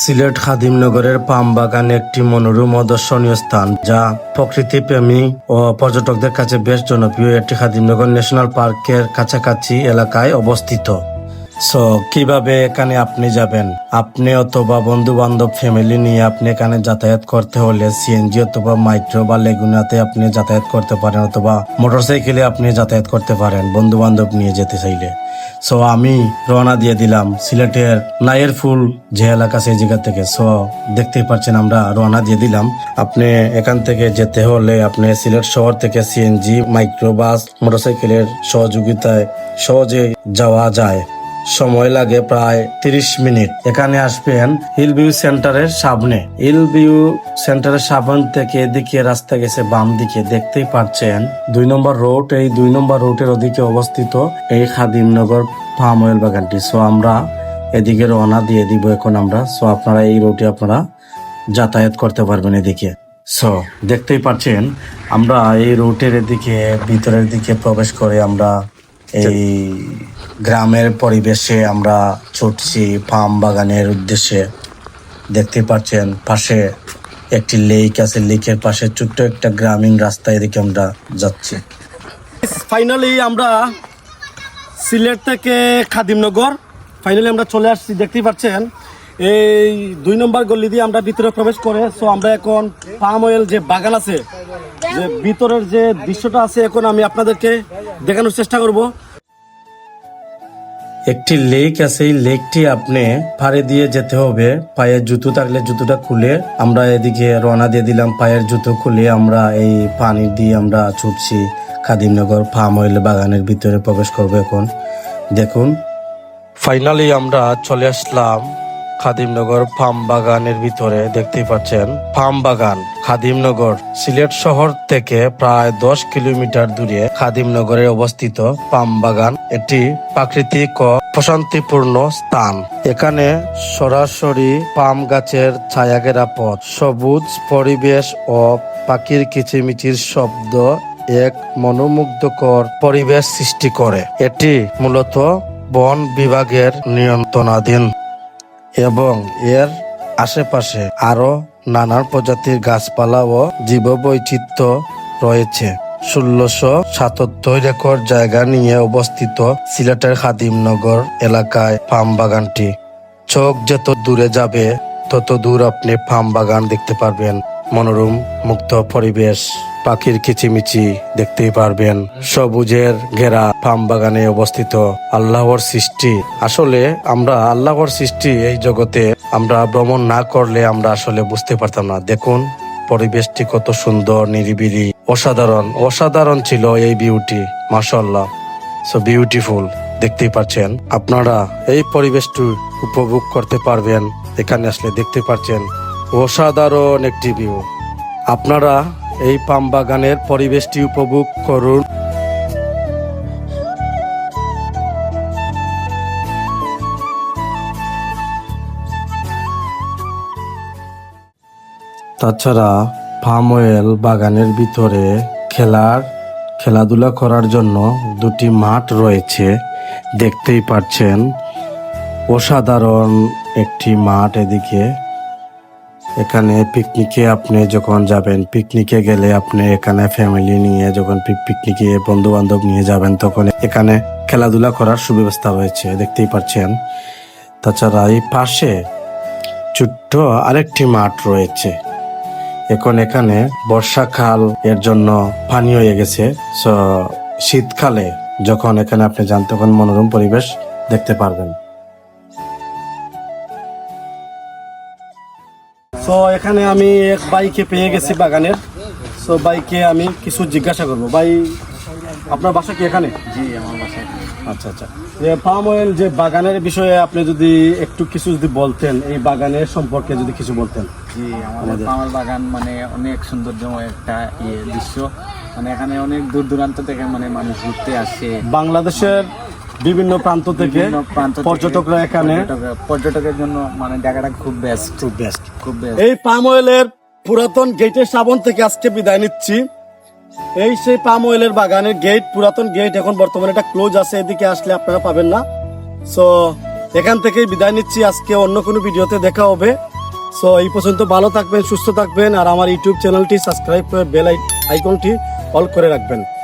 সিলেট খাদিমনগরের পাম বাগান একটি মনোরম ও দর্শনীয় স্থান, যা প্রকৃতি প্রেমী ও পর্যটকদের কাছে বেশ জনপ্রিয়। এটি খাদিমনগর ন্যাশনাল পার্কের কাছাকাছি এলাকায় অবস্থিত। সো কীভাবে এখানে আপনি যাবেন? আপনি অথবা বন্ধু বান্ধব ফ্যামিলি নিয়ে আপনি এখানে যাতায়াত করতে হলে সিএনজি অথবা মাইক্রো বা লেগুনাতে আপনি যাতায়াত করতে পারেন অথবা মোটরসাইকেলে আপনি যাতায়াত করতে পারেন বন্ধু বান্ধব নিয়ে যেতে চাইলে। সো আমি রওনা দিয়ে দিলাম সিলেটের নায়ের ফুল যে এলাকা সেই জায়গা থেকে। সো দেখতেই পাচ্ছেন আমরা রওনা দিয়ে দিলাম। আপনি এখান থেকে যেতে হলে আপনি সিলেট শহর থেকে সিএনজি মাইক্রো বাস, মোটরসাইকেলের সহযোগিতায় সহজে যাওয়া যায়। সময় লাগে প্রায় তিরিশ মিনিট। এখানে আসবেন হিল ভিউ সেন্টারের সামনে। হিল ভিউ সেন্টারের সামন থেকে এদিকে রাস্তা গেছে, বাম দিকে। দেখতেই পাচ্ছেন দুই নম্বর রোড। এই দুই নম্বর রোডের ওদিকে অবস্থিত এই খাদিমনগর ফার্ম অয়েল বাগানটি। সো আমরা এদিকে রওনা দিয়ে দিব এখন আমরা। সো আপনারা এই রোডে আপনারা যাতায়াত করতে পারবেন এদিকে। সো দেখতেই পাচ্ছেন আমরা এই রুটের এদিকে, ভিতরের দিকে প্রবেশ করে আমরা এই গ্রামের পরিবেশে আমরা ছুটছি ফার্ম বাগানের উদ্দেশ্যে। দেখতে পাচ্ছেন পাশে একটি লেক আছে। লেকের পাশে ছোট্ট একটা গ্রামীণ রাস্তা এদিকে আমরা যাচ্ছি। ফাইনালি আমরা সিলেট থেকে খাদিমনগর ফাইনালি আমরা চলে আসছি। দেখতেই পাচ্ছেন এই দুই নম্বর গলি দিয়ে আমরা ভিতরে প্রবেশ করে। সো আমরা এখন পাম অয়েল যে বাগান আছে যে ভিতরের যে দৃশ্যটা আছে এখন আমি আপনাদেরকে দেখানোর চেষ্টা করব। একটি লেক আছে এই লেকটি আপনি পাড়ে দিয়ে যেতে হবে। পায়ের জুতো থাকলে জুতোটা খুলে আমরা এদিকে রওনা দিয়ে দিলাম। পায়ের জুতো খুলে আমরা এই পানি দিয়ে আমরা ছুটছি। খাদিমনগর ফার্ম অয়েল বাগানের ভিতরে প্রবেশ করব এখন। দেখুন। ফাইনালি আমরা চলে আসলাম খাদিমনগর ফার্ম বাগানের ভিতরে দেখতেই পাচ্ছেন। ফার্ম বাগান, খাদিমনগর। সিলেট শহর থেকে প্রায় দশ কিলোমিটার দূরে খাদিমনগরে অবস্থিত পাম বাগান। এটি প্রাকৃতিক ও প্রশান্তিপূর্ণ স্থান। এখানে সরাসরি পাম গাছের ছায়াঘেরা পথ, সবুজ পরিবেশ ও পাখির কিচিমিচির শব্দ এক মনোমুগ্ধকর পরিবেশ সৃষ্টি করে। এটি মূলত বন বিভাগের নিয়ন্ত্রণাধীন। এবং এর আশেপাশে আরও নানান প্রজাতির গাছপালা ও জীববৈচিত্র্য রয়েছে। ষোলোশো সাতাত্তর একর জায়গা নিয়ে অবস্থিত সিলেটের খাদিমনগর এলাকায় ফার্ম বাগানটি। চোখ যত দূরে যাবে, তত দূর আপনি ফার্ম বাগান দেখতে পারবেন। মনোরম, মুক্ত পরিবেশ, পাখির কিচিমিচি দেখতেই পারবেন। সবুজের ঘেরা ফার্ম বাগানে অবস্থিত আল্লাহর সৃষ্টি। আসলে আমরা আল্লাহর সৃষ্টি এই জগতে আমরা ভ্রমণ না করলে আমরা আসলে বুঝতে পারতাম না। দেখুন, পরিবেশটি কত সুন্দর, নিরিবিলি, অসাধারণ। অসাধারণ ছিল এই বিউটি মাশাল্লাহ সো বিউটিফুল দেখতেই পাচ্ছেন আপনারা এই পরিবেশটি উপভোগ করতে পারবেন। এখানে আসলে দেখতে পাচ্ছেন অসাধারণ একটি ভিউ। আপনারা এই পাম বাগানের পরিবেশটি উপভোগ করুন। তাছাড়া ফার্ম অয়েল বাগানের ভিতরে খেলার খেলাধুলা করার জন্য দুটি মাঠ রয়েছে, দেখতেই পাচ্ছেন। অসাধারণ একটি মাঠ এদিকে। এখানে পিকনিকে আপনি যখন যাবেন পিকনিকে গেলে আপনি এখানে ফ্যামিলি নিয়ে যখন পিকনিকে বন্ধু বান্ধব নিয়ে যাবেন, তখন এখানে খেলাধুলা করার সুব্যবস্থা রয়েছে, দেখতেই পাচ্ছেন। তাছাড়া এই পাশে ছোট্ট আরেকটি মাঠ রয়েছে। এখন এখানে বর্ষাকাল এর জন্য পানি হয়ে গেছে। শীতকালে যখন এখানে আপনি যান, তখন মনোরম পরিবেশ দেখতে পারবেন। সো এখানে আমি এক বাইকে পেয়ে গেছি বাগানের। সো বাইকে আমি কিছু জিজ্ঞাসা করব। ভাই আপনার বাসা কি এখানে? জি আমার বাসায় আচ্ছা আচ্ছা। যে পাম অয়েল যে বাগানের বিষয়ে আপনি যদি একটু কিছু যদি বলতেন এই বাগানের সম্পর্কে যদি কিছু বলতেন। জি আমাদের পামার বাগান মানে অনেক সৌন্দর্যময় একটা ইয়ে দৃশ্য। মানে এখানে অনেক দূর দূরান্ত থেকে মানে মানুষ ঘুরতে আসে। বাংলাদেশের বিভিন্ন প্রান্ত থেকে পর্যটকরা এখানে পর্যটকের জন্য মানে জায়গাটা খুব বেস্ট খুব বেস্ট খুব বেস্ট এই পাম অয়েলের পুরাতন গেটের সাবন থেকে আজকে বিদায় নিচ্ছি। এই সেই পাম অয়েলের বাগানের গেট পুরাতন গেট এখন বর্তমানে এটা ক্লোজ আছে এদিকে আসলে আপনারা পাবেন না। সো এখান থেকেই বিদায় নিচ্ছি। আজকে অন্য কোনো ভিডিওতে দেখা হবে। সো এই পর্যন্ত ভালো থাকবেন সুস্থ থাকবেন আর আমার ইউটিউব চ্যানেলটি সাবস্ক্রাইব করে বেল আইকনটি অল করে রাখবেন।